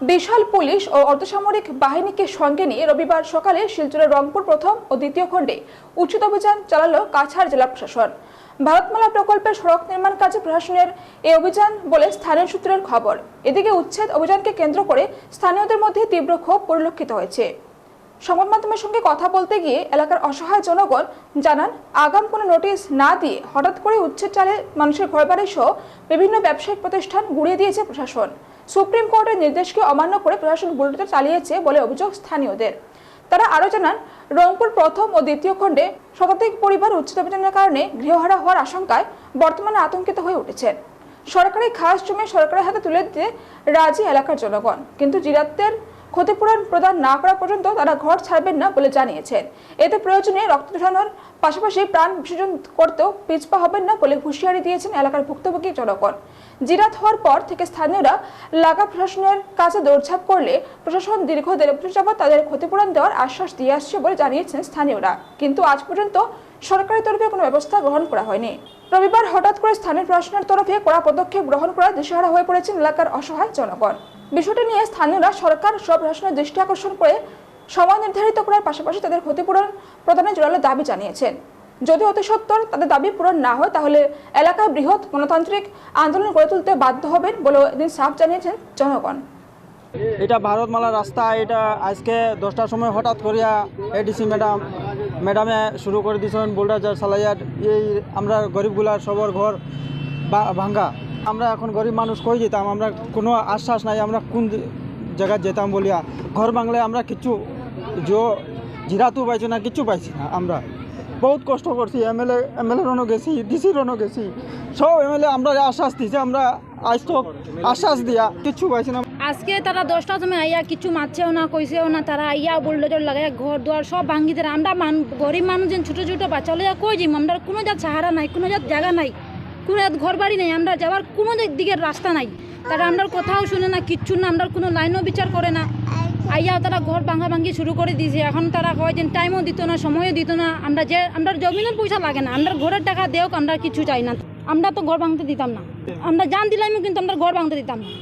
বিশাল police ও অর্ধসামরিক বাহিনীকে সঙ্গে নিয়ে রবিবার সকালে শিলচরের রংপুর প্রথম ও দ্বিতীয় খণ্ডে উচ্ছেদ অভিযান চালালো কাছাড় জেলা প্রশাসন। ভারতমালা প্রকল্পের সড়ক নির্মাণ কাজে প্রশাসনের এই অভিযান বলে স্থানীয় সূত্রের খবর। এদিকে উচ্ছেদ অভিযানকে কেন্দ্র করে স্থানীয়দের মধ্যে তীব্র ক্ষোভ পরিলক্ষিত হয়েছে। সংবাদ মাধ্যমের সঙ্গে কথা বলতে গিয়ে এলাকার অসহায় জনগণ জানান, আগাম কোনো নোটিশ না দিয়ে হঠাৎ করে উচ্ছেদ চালে মানুষের ঘরবাড়ি সহ বিভিন্ন ব্যবসায়িক প্রতিষ্ঠান গুড়িয়ে দিয়েছে প্রশাসন। সুপ্রিম কোর্টের নির্দেশকে অমান্য করে প্রশাসন বুলডোজার চালিয়েছে বলে অভিযোগ স্থানীয়দের। তারা আরও জানান, রংপুর প্রথম ও দ্বিতীয় খণ্ডে শতাধিক পরিবার উচ্ছেদ অভিযানের কারণে গৃহহারা হওয়ার আশঙ্কায় বর্তমানে আতঙ্কিত হয়ে উঠেছেন। সরকারি খাস জমি সরকারের হাতে তুলে দিতে রাজি এলাকার জনগণ। কিন্তু জিরাতের ক্ষতিপূরণ প্রদান না করা পর্যন্ত তারা ঘর ছাড়বেন না বলে জানিয়েছেন। এতে প্রয়োজনে রক্ত ঝরানোর পাশাপাশি প্রাণ বিসর্জন করতেও পিছপা হবেন না বলে হুঁশিয়ারি দিয়েছেন এলাকার ভুক্তভোগী জনগণ। জিরাত হওয়ার পর থেকে স্থানীয়রা লাগা প্রশাসনের কাছে দৌড়ঝাঁপ করলে প্রশাসন দীর্ঘ দেড় বছর যাবৎ তাদের ক্ষতিপূরণ দেওয়ার আশ্বাস দিয়ে আসছে বলে জানিয়েছেন স্থানীয়রা। কিন্তু আজ পর্যন্ত সরকারের তরফে কোনো ব্যবস্থা গ্রহণ করা হয়নি। রবিবার হঠাৎ করে স্থানীয় প্রশাসনের তরফে কড়া পদক্ষেপ গ্রহণ করা দিশেহারা হয়ে পড়েছেন এলাকার অসহায় জনগণ। বিষয়টি নিয়ে স্থানীয়রা সরকার সব প্রশাসনের দৃষ্টি আকর্ষণ করে সময় নির্ধারিত করার পাশাপাশি তাদের ক্ষতিপূরণ প্রদানের জোরালো দাবি জানিয়েছেন। যদি অতি সত্বর তাদের দাবি পূরণ না হয়, তাহলে এলাকায় বৃহৎ গণতান্ত্রিক আন্দোলন গড়ে তুলতে বাধ্য হবেন বলে এদিন সাফ জানিয়েছেন জনগণ। এটা ভারতমালা রাস্তা, এটা আজকে দশটার সময় হঠাৎ করিয়া এডিসি ম্যাডাম, ম্যাডামে শুরু করে দিয়েছেন বোল্ডার সালাইয়ার, এই আমরা গরিবগুলার সবর ঘর ভাঙ্গা। আমরা এখন গরিব মানুষ কই যেতাম? আমরা কোনো আশ্বাস নাই, আমরা কোন জায়গায় যেতাম বলিয়া। ঘর বাংলায় আমরা কিছু জো জিরাতও পাইছি না কিছু পাইছি না আমরা। বহুত কষ্ট করছি, এম এল এ, এম এল এরও গেছি ডিসিরও গেছি। সব এমএলএ আমরা আশ্বাস দিছে, আমরা আজ তো আশ্বাস দিয়া কিচ্ছু পাইছি না। আজকে তারা দশটা সময় আইয়া কিছু মারছেও না, কইছেও না, তারা আইয়া বুলডোজার লাগাইয়া ঘর দুয়ার সব ভাঙ্গি দেয় আমরা মান গরিব মানুষ যেন ছোটো ছোটো বাচ্চা লইয়া কই যাইম? আমরা কোনো জাত সাহারা নাই, কোনো জাত জায়গা নাই। কোনো ঘর বাড়ি নেই, আমরা যাওয়ার কোনো দিকের রাস্তা নাই। তারা আমরা কোথাও শুনে না, কিচ্ছু না আমরা কোনো লাইনও বিচার করে না। আইয়াও তারা ঘর ভাঙা ভাঙ্গি শুরু করে দিয়েছে। এখন তারা কয় যে টাইমও দিত না, সময়ও দিত না। আমরা যে আমরা জমিনের পয়সা লাগে না, আমরা ঘরের টাকা দেওক আমরা কিছু চাই না। আমরা তো ঘর ভাঙতে দিতাম না। আমরা জান দিলামও কিন্তু আমরা ঘর ভাঙতে দিতাম না।